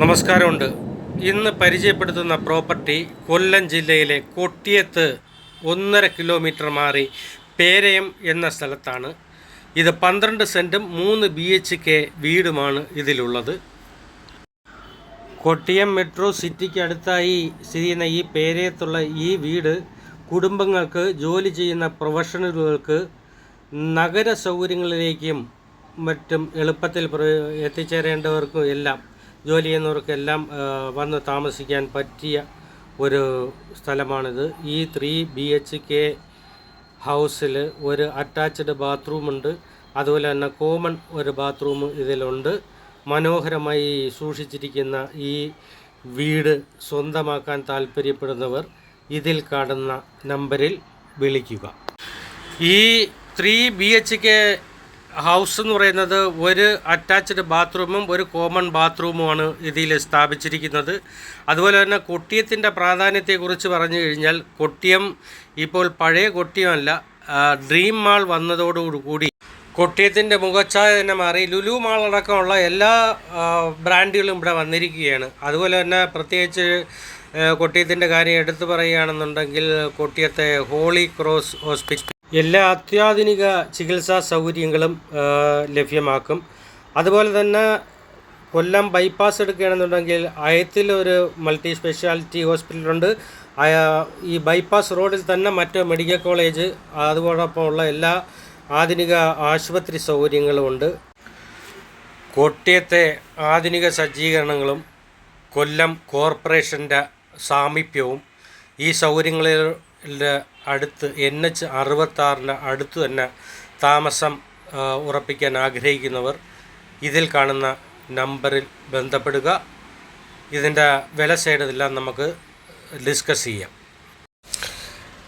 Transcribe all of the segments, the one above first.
നമസ്കാരമുണ്ട്. ഇന്ന് പരിചയപ്പെടുത്തുന്ന പ്രോപ്പർട്ടി കൊല്ലം ജില്ലയിലെ കൊട്ടിയത്ത് ഒന്നര കിലോമീറ്റർ മാറി പേരയം എന്ന സ്ഥലത്താണ്. ഇത് പന്ത്രണ്ട് സെന്റും മൂന്ന് ബി എച്ച് കെ വീടുമാണ് ഇതിലുള്ളത്. കൊട്ടിയം മെട്രോ സിറ്റിക്ക് അടുത്തായി സ്ഥിതി ചെയ്യുന്ന ഈ പേരയത്തുള്ള ഈ വീട് കുടുംബങ്ങൾക്ക് ജോലി ചെയ്യുന്ന പ്രൊഫഷണലുകൾക്ക് നഗര സൗകര്യങ്ങളിലേക്കും മറ്റും എളുപ്പത്തിൽ എത്തിച്ചേരേണ്ടവർക്കും എല്ലാം ജോലി ചെയ്യുന്നവർക്കെല്ലാം വന്ന് താമസിക്കാൻ പറ്റിയ ഒരു സ്ഥലമാണിത്. ഈ ത്രീ ബി എച്ച് കെ ഹൗസിൽ ഒരു അറ്റാച്ച്ഡ് ബാത്റൂമുണ്ട്. അതുപോലെ തന്നെ കോമൺ ഒരു ബാത്റൂം ഇതിലുണ്ട്. മനോഹരമായി സൂക്ഷിച്ചിരിക്കുന്ന ഈ വീട് സ്വന്തമാക്കാൻ താല്പര്യപ്പെടുന്നവർ ഇതിൽ കാണുന്ന നമ്പറിൽ വിളിക്കുക. ഈ three B H K house എന്ന് പറയുന്നത് ഒരു അറ്റാച്ച്ഡ് ബാത്റൂമും ഒരു കോമൺ ബാത്റൂമുമാണ് ഇതിൽ സ്ഥാപിച്ചിരിക്കുന്നത്. അതുപോലെ തന്നെ കൊട്ടിയത്തിന്റെ പ്രാധാന്യത്തെക്കുറിച്ച് പറഞ്ഞു കഴിഞ്ഞാൽ കൊട്ടിയം ഇപ്പോൾ പഴയ കൊട്ടിയമല്ല ഡ്രീം മാൾ വന്നതോടുകൂടി കൊട്ടിയത്തിന്റെ മുഖച്ഛായ തന്നെ മാറി ലുലു മാൾ അടക്കമുള്ള എല്ലാ ബ്രാൻഡുകളും ഇവിടെ വന്നിരിക്കുകയാണ്. അതുപോലെ തന്നെ പ്രത്യേകിച്ച് കൊട്ടിയത്തിന്റെ കാര്യം എടുത്തു പറയുകയാണെന്നുണ്ടെങ്കിൽ കൊട്ടിയത്തെ ഹോളി ക്രോസ് ഹോസ്പിറ്റൽ എല്ലാ അത്യാധുനിക ചികിത്സാ സൗകര്യങ്ങളും ലഭ്യമാക്കും. അതുപോലെ തന്നെ കൊല്ലം ബൈപ്പാസ് എടുക്കുകയാണെന്നുണ്ടെങ്കിൽ അയത്തിൽ ഒരു മൾട്ടി സ്പെഷ്യാലിറ്റി ഹോസ്പിറ്റലുണ്ട് ഈ ബൈപ്പാസ് റോഡിൽ തന്നെ മറ്റു മെഡിക്കൽ കോളേജ് അതോടൊപ്പമുള്ള എല്ലാ ആധുനിക ആശുപത്രി സൗകര്യങ്ങളും ഉണ്ട്. കോട്ടയത്തെ ആധുനിക സജ്ജീകരണങ്ങളും കൊല്ലം കോർപ്പറേഷന്റെ സാമീപ്യവും ഈ സൗകര്യങ്ങളിലെ അടുത്ത് എൻ എച്ച് അറുപത്താറിന്റെ അടുത്ത് തന്നെ താമസം ഉറപ്പിക്കാൻ ആഗ്രഹിക്കുന്നവർ ഇതിൽ കാണുന്ന നമ്പറിൽ ബന്ധപ്പെടുക. ഇതിന്റെ വില സൈഡെല്ലാം നമുക്ക് ഡിസ്കസ് ചെയ്യാം.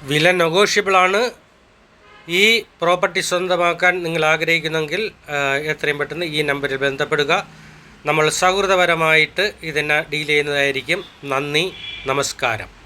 വില നെഗോഷ്യബിളാണ് ഈ പ്രോപ്പർട്ടി സ്വന്തമാക്കാൻ നിങ്ങൾ ആഗ്രഹിക്കുന്നെങ്കിൽ എത്രയും പെട്ടെന്ന് ഈ നമ്പറിൽ ബന്ധപ്പെടുക. നമ്മൾ സൗഹൃദപരമായിട്ട് ഇതിനെ ഡീൽ ചെയ്യുന്നതായിരിക്കും. നന്ദി നമസ്കാരം.